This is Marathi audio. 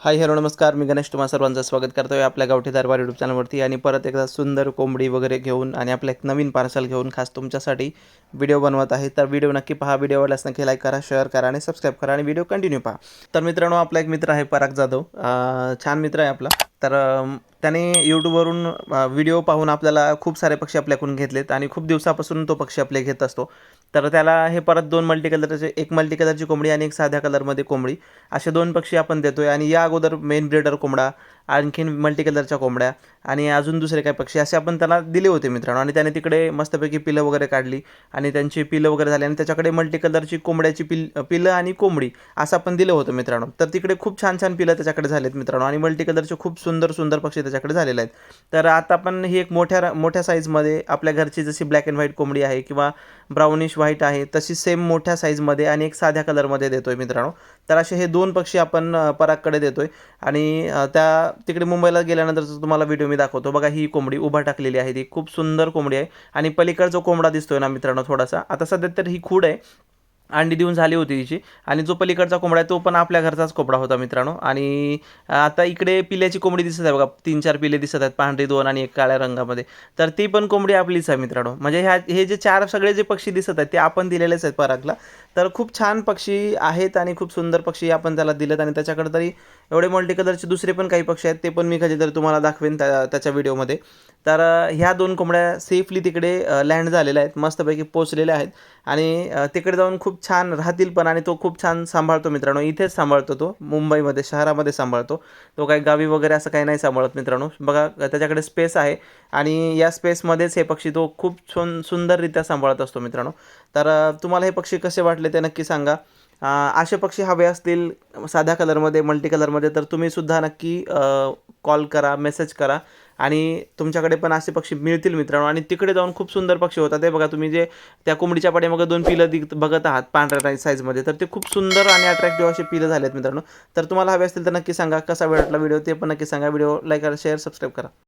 हाय हॅलो नमस्कार. मी गणेश तुम्हा सर्वांचं स्वागत करतोय आपल्या गावठी दरबार यूट्यूब चॅनलवरती आणि परत एकदा सुंदर कोंबडी वगैरे घेऊन आणि आपलं एक नवीन पार्सल घेऊन खास तुमच्यासाठी व्हिडिओ बनवत आहे. तर व्हिडिओ नक्की पहा. व्हिडिओ आवडल्यास नक्की लाईक करा शेअर करा आणि सबस्क्राईब करा आणि व्हिडिओ कंटिन्यू पहा. तर मित्रांनो आपला एक मित्र आहे पराग जाधव. छान मित्र आहे आपला. तर त्याने यूट्यूबवरून व्हिडिओ पाहून आपल्याला खूप सारे पक्षी आपल्याकडून घेतलेत आणि खूप दिवसापासून तो पक्षी आपले घेत असतो. तर त्याला हे परत दोन मल्टी कलरचे एक मल्टी कलरची कोंबडी आणि एक साध्या कलरमध्ये कोंबडी. असे दोन पक्षी आपण देतो आहे आणि या अगोदर मेन ब्रिडर कोंबडा आणखीन मल्टी कलरच्या कोंबड्या आणि अजून दुसरे काही पक्षी असे आपण त्याला दिले होते मित्रांनो. आणि त्याने तिकडे मस्तपैकी पिलं वगैरे काढली आणि त्यांची पिलं वगैरे झाली आणि त्याच्याकडे मल्टी कलरची कोंबड्याची पिल पिलं आणि कोंबडी असं आपण दिलं होतं मित्रांनो. तर तिकडे खूप छान छान पिलं त्याच्याकडे झालेत मित्रांनो. आणि मल्टी कलरचे खूप सुंदर सुंदर पक्षी त्याच्याकडे झालेले आहेत. तर आता आपण ही एक मोठ्या मोठ्या साईजमध्ये आपल्या घरची जशी ब्लॅक अँड व्हाईट कोंबडी आहे किंवा ब्राउनिश व्हाईट आहे तशी सेम मोठ्या साईजमध्ये आणि एक साध्या कलरमध्ये देतो आहे मित्रांनो. तर असे हे दोन पक्षी आपण परागकडे देतो आहे आणि त्या तिकडे मुंबईला गेल्यानंतर तुम्हाला व्हिडिओ मी दाखवतो. बघा ही कोंबडी उभा टाकलेली आहे. ती खूप सुंदर कोंबडी आहे. आणि पलीकडचा कोंबडा दिसतोय ना मित्रांनो थोडासा. आता सध्या तर ही खूड आहे. अंडी देऊन झाली होती तिची. आणि जो पलीकडचा कोंबडा आहे तो पण आपल्या घरचाच कोंबडा होता मित्रांनो. आणि आता इकडे पिल्याची कोंबडी दिसत आहे बघा. तीन चार पिले दिसत आहेत पांढरी दोन आणि एक काळ्या रंगामध्ये. तर ती पण कोंबडी आपलीच आहे मित्रांनो. म्हणजे ह्या हे जे चार सगळे जे पक्षी दिसत आहेत ते आपण दिलेलेच आहेत परागला. तर खूप छान पक्षी आहेत आणि खूप सुंदर पक्षी आपण त्याला दिलेत. आणि त्याच्याकडे तरी एवढे मल्टी कलरचे दुसरे पण काही पक्षी आहेत ते पण मी कधीतरी तुम्हाला दाखवेन त्या त्याच्या व्हिडिओमध्ये. तर ह्या दोन कोंबड्या सेफली तिकडे लँड झालेल्या आहेत. मस्तपैकी पोचलेल्या आहेत. आणि तिकडे जाऊन खूप छान राहतील पण आणि तो खूप छान सांभाळतो मित्रांनो. इथेच सांभाळतो तो. मुंबईमध्ये शहरामध्ये सांभाळतो. तो काही गावी वगैरे असं काही नाही सांभाळत मित्रांनो. बघा त्याच्याकडे स्पेस आहे आणि या स्पेसमध्येच हे पक्षी तो खूप सुन सुंदररित्या सांभाळत असतो मित्रांनो. तर तुम्हाला हे पक्षी कसे वाटले ते नक्की सांगा. असे पक्षी हवे असतील साध्या कलरमध्ये मल्टी कलरमध्ये तर तुम्ही सुद्धा नक्की कॉल करा मेसेज करा. आणि तुमच्याकडे पण असे पक्षी मिळतील मित्रांनो. आणि तिकडे जाऊन खूप सुंदर पक्षी होतात. ते बघा तुम्ही जे त्या कोंबडीच्या पाठीमागे दोन पिलं दिग बघत आहात पांढऱ्या साईजमध्ये तर ते खूप सुंदर आणि अट्रॅक्टिव्ह असे पिलं झालेत मित्रांनो. तर तुम्हाला हवे असतील तर नक्की सांगा कसा वाटला व्हिडिओ ते पण नक्की सांगा. व्हिडिओ लाईक करा शेअर सबस्क्राईब करा.